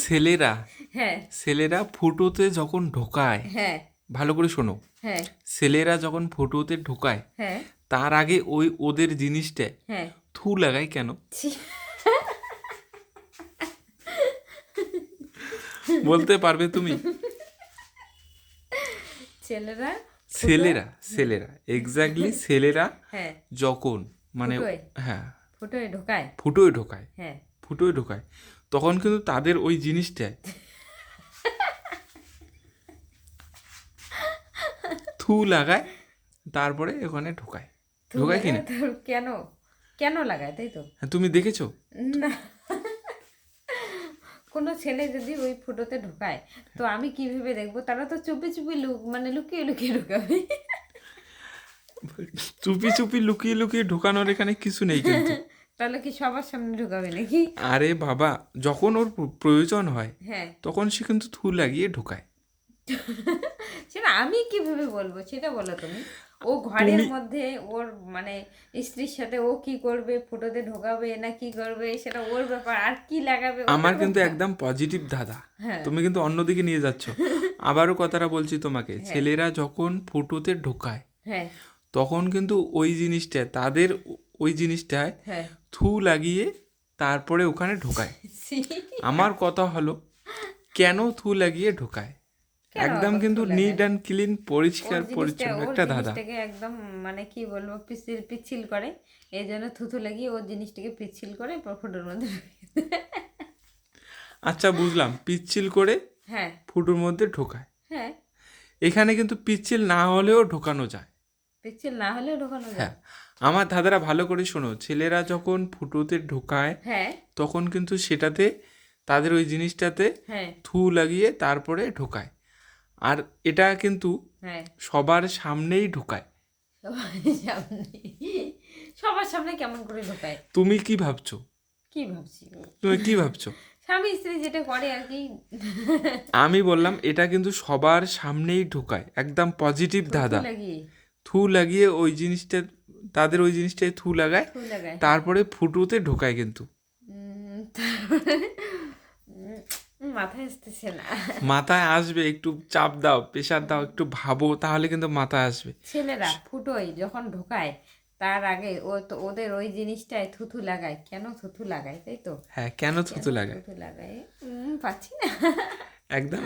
ছেলেরা হ্যাঁ। ছেলেরা ফুটোতে যখন ঢোকায় হ্যাঁ। ভালো করে শোনো। হ্যাঁ। ছেলেরা যখন ফুটোতে ঢোকায় হ্যাঁ। তার আগে ওই ওদের জিনিসটা হ্যাঁ। থু লাগায় কেন? বলতে পারবে তুমি? ছেলেরা ছেলেরা ছেলেরা এক্স্যাক্টলি ছেলেরা হ্যাঁ। যখন মানে হ্যাঁ। ফুটোয় ঢোকায়? ফুটোয় ঢোকায়। হ্যাঁ। ফুটোয় ঢোকায়। তখন কিন্তু তাদের ওই জিনিসটা থু লাগায় তারপরে ওখানে ঢোকায়। ঢোকায় কি না? লাগায় তো কেন? কেন লাগায় তাই তো? হ্যাঁ তুমি দেখেছ? না। কোনো ছেলে যদি ওই ফুটোতে ঢোকায় তো আমি কীভাবে দেখব? তারা তো চুপি চুপি লুক মানে লুকিয়ে লুকিয়ে ঢোকাবে। চুপি চুপি লুকিয়ে লুকিয়ে ঢোকানোর এখানে কিছু নেই কিন্তু। তাহলে কি সবার সামনে ঢোকাবে নাকি? আরে বাবা যখন ওর প্রয়োজন হয় হ্যাঁ। তখন সে কিন্তু থু লাগিয়ে ঢোকায়। সেটা আমি কীভাবে বলব? সেটা বলো তুমি। ও ঘরের মধ্যে ওর মানে স্ত্রীর সাথে ও কি করবে? ফুটোতে ঢোকাবে না কি করবে? সেটা ওর ব্যাপার। আর কি লাগাবে আমার কিন্তু একদম পজিটিভ দাদা। হ্যাঁ। তুমি কিন্তু অন্যদিকে নিয়ে যাচ্ছ। আবারও কথাটা বলছি তোমাকে। ছেলেরা যখন ফুটোতে ঢোকায় হ্যাঁ। তখন কিন্তু ওই জিনিসটা তাদের ওই জিনিসটায় হ্যাঁ। থু লাগিয়ে তারপরে ওখানে ঢোকায়। আমার কথা হলো কেন থু লাগিয়ে ঢোকায়? একদম কিন্তু নিট অ্যান্ড ক্লিন পরিষ্কার পরিচ্ছন্ন একটা দাদা একদম মানে কি বলব পিছিল পিচ্ছিল করে। এই জন্য থুথু লাগিয়ে ওর জিনিসটাকে পিচ্ছিল করে ফুটোর মধ্যে আচ্ছা বুঝলাম। পিচ্ছিল করে হ্যাঁ। ফুটোর মধ্যে ঢোকায়। হ্যাঁ। এখানে কিন্তু পিচ্ছিল না হলেও ঢোকানো যায়। পিচ্ছিল না হলেও ঢোকানো যায়। হ্যাঁ আমার দাদারা ভালো করে শোনো ছেলেরা যখন ফুটোতে ঢোকায় হ্যাঁ। তখন কিন্তু সেটাতে তাদের ওই জিনিসটাতে হ্যাঁ। থু লাগিয়ে তারপরে ঢোকায়। আর এটা কিন্তু হ্যাঁ। সবার সামনেই ঢোকায়। সবার সামনে সবার সামনে কেমন করে ঢোকায়? তুমি কি ভাবছ? কি ভাবছি তুমি কি ভাবছ? স্বামী স্ত্রী যেটা করে আর কি। আমি বললাম এটা কিন্তু সবার সামনেই ঢোকায়। একদম পজিটিভ দাদা। থু লাগিয়ে ওই জিনিসটা তাদের ওই জিনিসটায় থু লাগায় তারপরে ফুটোতে ঢোকায় কিন্তু। মাথায় আসতেছে না। মাথায় আসবে একটু চাপ দাও প্রেশার দাও একটু ভাবো তাহলে কিন্তু মাথায় আসবে। ছেলেরা ফুটোয় যখন ঢোকায় তার আগে ও তো ওদের ওই জিনিসটায় থুথু লাগায়। কেন থুথু লাগায় তাই তো? হ্যাঁ কেন থুতু লাগায় থুথু লাগায়? পাচ্ছি না। একদম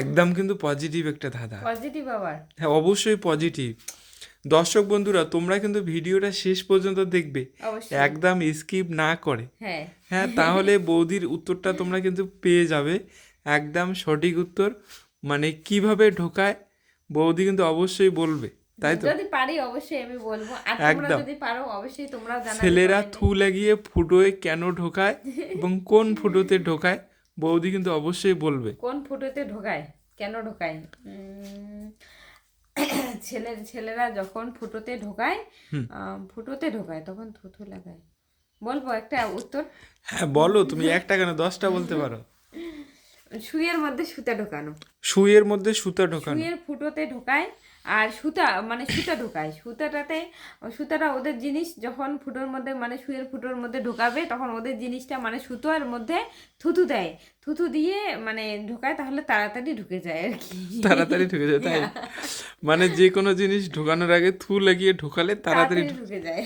একদম কিন্তু পজিটিভ একটা ধাঁধা। পজিটিভ আবার? হ্যাঁ অবশ্যই পজিটিভ দর্শক বন্ধুরা তোমরা কিন্তু ভিডিওটা শেষ পর্যন্ত দেখবে। একদম স্কিপ না করে। হ্যাঁ। হ্যাঁ তাহলে বৌদির উত্তরটা তোমরা কিন্তু পেয়ে যাবে। একদম সঠিক উত্তর। মানে কীভাবে ঢোকায় বৌদি কিন্তু অবশ্যই বলবে। তাই তো? যদি পারি অবশ্যই আমি বলব। আর তোমরা। যদি পারো অবশ্যই তোমরাও জানাবে ছেলেরা। থু লাগিয়ে ফুটোয় কেন ঢোকায় এবং কোন ফুটোতে ঢোকায় বৌদি কিন্তু অবশ্যই বলবে। কোন ফুটোতে ঢোকায়? কেন ঢোকায়? ছেলে ছেলেরা যখন ফুটোতে ঢোকায় ফুটোতে ঢোকায় তখন থুথু লাগায়। বলব একটা উত্তর? হ্যাঁ বলো তুমি একটা কেন? দশটা বলতে পারো। শুয়ের মধ্যে সুতা ঢোকানো। সুইয়ের মধ্যে সুতা ঢোকানো। শুয়ের ফুটোতে ঢোকায় আর সুতা মানে সুতা ঢোকায়। সুতাটাতে সুতাটা ওদের জিনিস যখন ফুটোর মধ্যে মানে শুয়ের ফুটোর মধ্যে ঢোকাবে তখন ওদের জিনিসটা মানে সুতোর মধ্যে থুতু দেয়। থুতু দিয়ে মানে ঢোকায় তাহলে তাড়াতাড়ি ঢুকে যায় আর কি। তাড়াতাড়ি ঢুকে যায় তাই? মানে যে কোনো জিনিস ঢোকানোর আগে থু লাগিয়ে ঢোকালে তাড়াতাড়ি ঢুকে যায়।